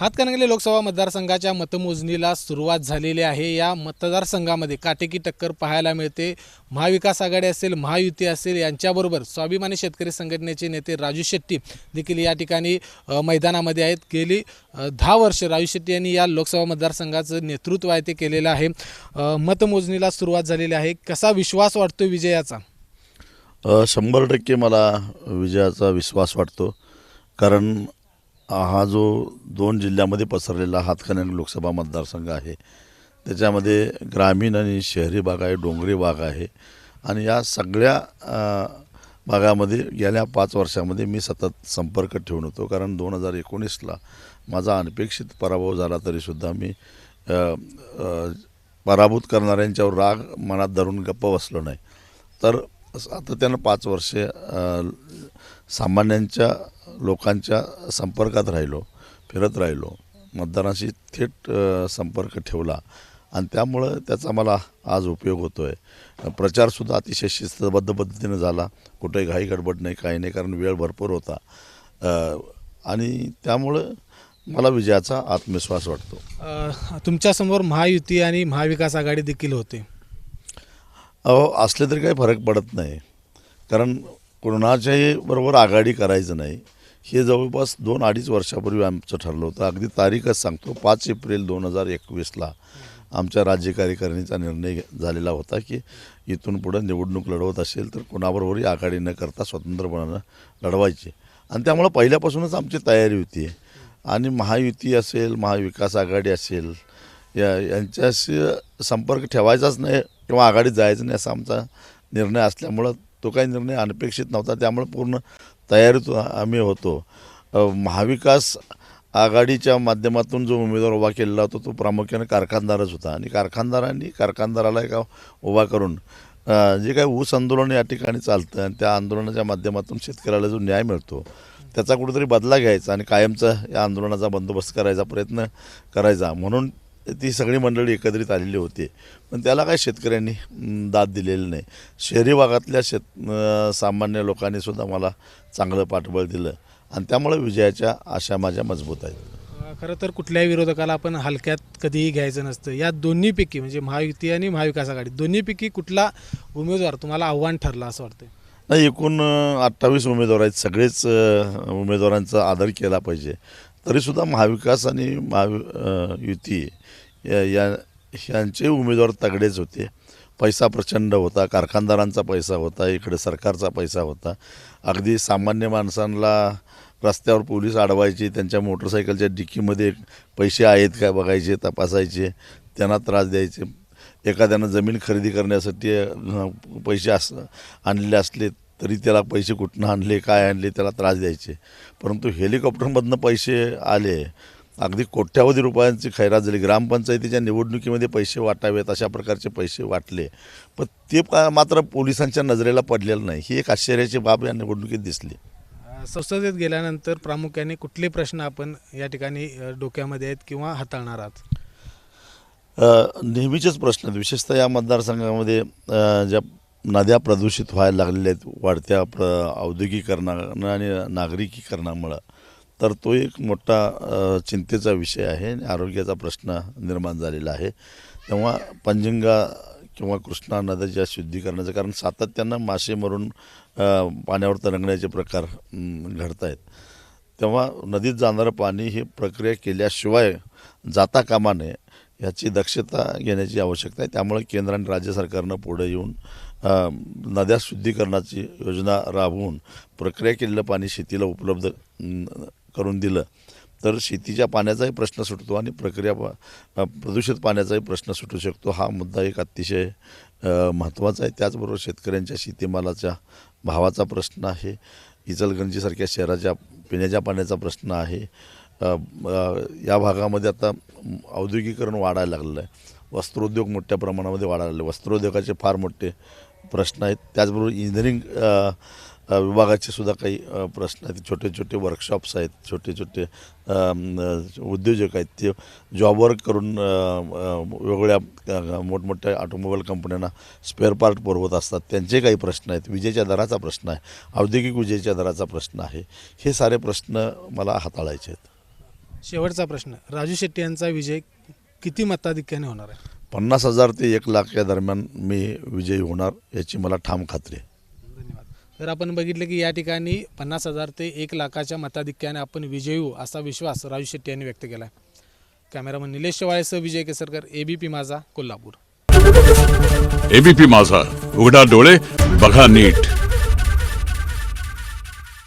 हातकणंगले लोकसभा मतदारसंघाच्या मतमोजणीला सुरुवात झालेली आहे. या मतदारसंघामध्ये काटेकी टक्कर पाहायला मिळते. महाविकास आघाडी असेल महायुती असेल यांच्याबरोबर स्वाभिमानी शेतकरी संघटनेचे नेते राजू शेट्टी देखील या ठिकाणी मैदानामध्ये आहेत. गेली दहा वर्ष राजू शेट्टी यांनी या लोकसभा मतदारसंघाचं नेतृत्व आहे ते केलेलं आहे. मतमोजणीला सुरुवात झालेली आहे. कसा विश्वास वाटतो विजयाचा? शंभर टक्के मला विजयाचा विश्वास वाटतो. कारण हा जो दोन जिल्ह्यामध्ये पसरलेला हातकणंगले लोकसभा मतदारसंघ आहे त्याच्यामध्ये ग्रामीण आणि शहरी भाग आहे डोंगरी भाग आहे. आणि या सगळ्या भागामध्ये गेल्या पाच वर्षामध्ये मी सतत संपर्क ठेवून होतो. कारण दोन हजार एकोणीसला माझा अनपेक्षित पराभव झाला तरीसुद्धा मी पराभूत करणाऱ्यांच्यावर राग मनात धरून गप्प बसलो नाही. तर आता त्यानं पाच वर्षे सामान्यांच्या लोकांच्या संपर्कात राहिलो फिरत राहिलो. मतदारांशी थेट संपर्क ठेवला. आणि त्यामुळं त्याचा मला आज उपयोग होतो आहे प्रचारसुद्धा अतिशय शिस्तबद्ध पद्धतीनं झाला. कुठेही घाई गडबड नाही काही नाही कारण वेळ भरपूर होता. आणि त्यामुळं मला विजयाचा आत्मविश्वास वाटतो. तुमच्यासमोर महायुती आणि महाविकास आघाडी देखील होते. अहो असले तरी काही फरक पडत नाही. कारण कोणाच्याही बरोबर आघाडी करायचं नाही. हे जवळपास दोन अडीच वर्षापूर्वी आमचं ठरलं होतं. अगदी तारीखच सांगतो. पाच एप्रिल दोन हजार एकवीसला आमच्या राज्य कार्यकारिणीचा निर्णय झालेला होता की इथून पुढं निवडणूक लढवत असेल तर कोणाबरोबरही आघाडी न करता स्वतंत्रपणानं लढवायची. आणि त्यामुळं पहिल्यापासूनच आमची तयारी होती. आणि महायुती असेल महाविकास आघाडी असेल या यांच्याशी संपर्क ठेवायचाच नाही किंवा आघाडीत जायचं नाही असा आमचा निर्णय असल्यामुळं तो काही निर्णय अनपेक्षित नव्हता त्यामुळे पूर्ण तयारीत आम्ही होतो. महाविकास आघाडीच्या माध्यमातून जो उमेदवार उभा केलेला होता तो प्रामुख्याने कारखानदारच होता. आणि कारखानदारांनी कारखानदाराला एका उभा करून जे काही ऊस आंदोलन या ठिकाणी चालतं आणि त्या आंदोलनाच्या माध्यमातून शेतकऱ्याला जो न्याय मिळतो त्याचा कुठेतरी बदला घ्यायचा आणि कायमचा या आंदोलनाचा बंदोबस्त करायचा प्रयत्न करायचा. म्हणून ती सगळी मंडळी एकत्रित आलेली होती. पण त्याला काही शेतकऱ्यांनी दाद दिलेली नाही. शहरी भागातल्या शेत सामान्य लोकांनी सुद्धा मला चांगलं पाठबळ दिलं. आणि त्यामुळे विजयाच्या आशा माझ्या मजबूत आहेत. खरं तर कुठल्याही विरोधकाला आपण हलक्यात कधीही घ्यायचं नसतं. या दोन्हीपैकी म्हणजे महायुती आणि महाविकास आघाडी दोन्हीपैकी कुठला उमेदवार तुम्हाला आव्हान ठरला असं वाटतं नाही एकूण अठ्ठावीस उमेदवार आहेत. सगळेच उमेदवारांचा आदर केला पाहिजे. तरीसुद्धा महाविकास आणि महावि युती या या- यांचे उमेदवार तगडेच होते. पैसा प्रचंड होता. कारखानदारांचा पैसा होता. इकडे सरकारचा पैसा होता. अगदी सामान्य माणसांना रस्त्यावर पोलीस अडवायचे त्यांच्या मोटरसायकलच्या डिक्कीमध्ये पैसे आहेत का बघायचे तपासायचे त्यांना त्रास द्यायचे. एखाद्यानं जमीन खरेदी करण्यासाठी पैसे अस आणलेले असले तरी त्याला पैसे कुठनं आणले काय आणले त्याला त्रास द्यायचे. परंतु हेलिकॉप्टरमधनं पैसे आले अगदी कोट्यावधी रुपयांची खैरात झाली. ग्रामपंचायतीच्या निवडणुकीमध्ये पैसे वाटावेत अशा प्रकारचे पैसे वाटले. पण ते मात्र पोलिसांच्या नजरेला पडलेलं नाही. ही एक आश्चर्याची बाब या निवडणुकीत दिसली. संसदेत गेल्यानंतर प्रामुख्याने कुठले प्रश्न आपण या ठिकाणी डोक्यामध्ये आहेत किंवा हाताळणार आहात? नेहमीचेच प्रश्न आहेत. विशेषतः या मतदारसंघामध्ये ज्या नद्या प्रदूषित व्हायला लागलेल्या आहेत वाढत्या प्र औद्योगिकरणानं आणि नागरिकीकरणामुळं तर तो एक मोठा चिंतेचा विषय आहे आणि आरोग्याचा प्रश्न निर्माण झालेला आहे. तेव्हा पंजिंगा किंवा कृष्णा नद्याच्या शुद्धीकरणाचं कारण सातत्यानं मासे मरून पाण्यावर तरंगण्याचे प्रकार घडत आहेत. तेव्हा नदीत जाणारं पाणी ही प्रक्रिया केल्याशिवाय जाता कामा नये. याची दक्षता घेण्याची आवश्यकता आहे. त्यामुळे केंद्र आणि राज्य सरकारनं पुढे येऊन नद्या शुद्धीकरणाची योजना राबवून प्रक्रिया केलेलं पाणी शेतीला उपलब्ध करून दिलं. तर शेतीच्या पाण्याचाही प्रश्न सुटतो आणि प्रक्रिया प्रदूषित पाण्याचाही प्रश्न सुटू शकतो. हा मुद्दा एक अतिशय महत्त्वाचा आहे. त्याचबरोबर शेतकऱ्यांच्या शेतीमालाच्या भावाचा प्रश्न आहे. इचलगंजीसारख्या शहराच्या पिण्याच्या पाण्याचा प्रश्न आहे. या भागामध्ये आता औद्योगिकरण वाढायला लागलेलं आहे. वस्त्रोद्योग मोठ्या प्रमाणामध्ये वाढायला लागले. वस्त्रोद्योगाचे फार मोठे प्रश्न आहेत. त्याचबरोबर इंजिनिअरिंग विभागाचे सुद्धा काही प्रश्न आहेत. छोटे छोटे वर्कशॉप्स आहेत छोटे छोटे उद्योजक आहेत. ते जॉब वर्क करून वेगवेगळ्या मोठमोठ्या ऑटोमोबाईल कंपन्यांना स्पेअर पार्ट पुरवत असतात. त्यांचे काही प्रश्न आहेत. विजेच्या दराचा प्रश्न आहे. औद्योगिक विजेच्या दराचा प्रश्न आहे. हे सारे प्रश्न मला हाताळायचे आहेत. शेवटचा प्रश्न राजू शेट्टी यांचा विजय किती मताधिक्याने होणार आहे? पन्नास हजार ते एक लाख या दरम्यान मी विजयी होणार याची मला ठाम खात्री आहे. धन्यवाद. तर आपण बघितलं की या ठिकाणी पन्नास हजार ते एक लाखाच्या मताधिक्याने आपण विजयी होऊ असा विश्वास राजू शेट्टी यांनी व्यक्त केला आहे कॅमेरामन निलेश शेवाळेसह विजय केसरकर एबीपी माझा कोल्हापूर. एबीपी माझा उघडा डोळे बघा नीट.